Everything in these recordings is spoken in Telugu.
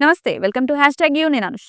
నమస్తే welcome to hash tag you నేను అనుష.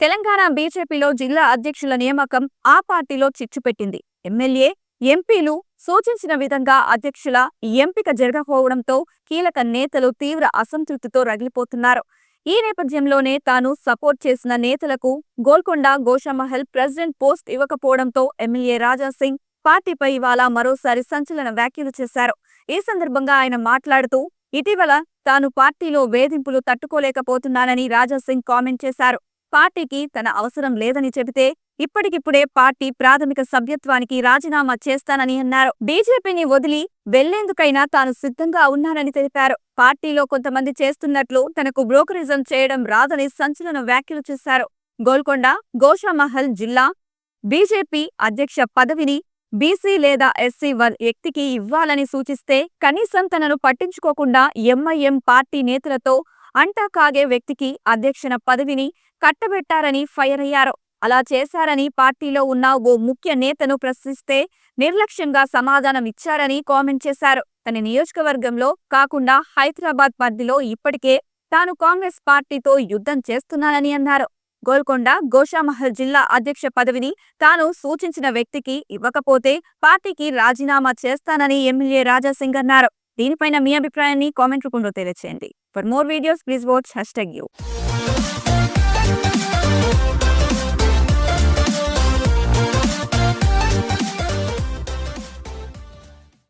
తెలంగాణ బీజేపీలో జిల్లా అధ్యక్షుల నియామకం ఆ పార్టీలో చిచ్చు పెట్టింది. ఎమ్మెల్యే ఎంపీలు సూచించిన విధంగా అధ్యక్షుల ఎంపిక జరగకపోవడంతో కీలక నేతలు తీవ్ర అసంతృప్తితో రగిలిపోతున్నారు. ఈ నేపథ్యంలోనే తాను సపోర్ట్ చేసిన నేతలకు గోల్కొండ గోషామహల్ ప్రెసిడెంట్ పోస్ట్ ఇవ్వకపోవడంతో ఎమ్మెల్యే రాజా సింగ్ పార్టీపై ఇవాళ మరోసారి సంచలన వ్యాఖ్యలు చేశారు. ఈ సందర్భంగా ఆయన మాట్లాడుతూ ఇటీవల తాను పార్టీలో వేధింపులు తట్టుకోలేకపోతున్నానని రాజా సింగ్ కామెంట్ చేశారు. పార్టీకి తన అవసరం లేదని చెబితే ఇప్పటికిప్పుడే పార్టీ ప్రాథమిక సభ్యత్వానికి రాజీనామా చేస్తానని అన్నారు. బీజేపీని వదిలి వెళ్ళేందుకైనా తాను సిద్ధంగా ఉన్నానని తెలిపారు. పార్టీలో కొంతమంది చేస్తున్నట్లు తనకు బ్రోకరిజం చేయడం రాదని సంచలన వ్యాఖ్యలు చేశారు. గోల్కొండ గోషామహల్ జిల్లా బీజేపీ అధ్యక్ష పదవిని బీసీ లేదా ఎస్సీ వన్ వ్యక్తికి ఇవ్వాలని సూచిస్తే కనీసం తనను పట్టించుకోకుండా ఎంఐఎం పార్టీ నేతలతో అంటా కాగే వ్యక్తికి అధ్యక్షన పదవిని కట్టబెట్టారని ఫైర్ అయ్యారు అలా చేశారని పార్టీలో ఉన్న ఓ ముఖ్య నేతను ప్రశ్నిస్తే నిర్లక్ష్యంగా సమాధానం ఇచ్చారని కామెంట్ చేశారు. తన నియోజకవర్గంలో కాకుండా హైదరాబాద్ పరిధిలో ఇప్పటికే తాను కాంగ్రెస్ పార్టీతో యుద్ధం చేస్తున్నానని అన్నారు. గోల్కొండ గోషామహల్ జిల్లా అధ్యక్ష పదవిని తాను సూచించిన వ్యక్తికి ఇవ్వకపోతే పార్టీకి రాజీనామా చేస్తానని ఎమ్మెల్యే రాజాసింగ్ అన్నారు. దీనిపైన మీ అభిప్రాయాన్ని కామెంట్ రూపంలో తెలియచేయండి. For more videos please watch hashtag U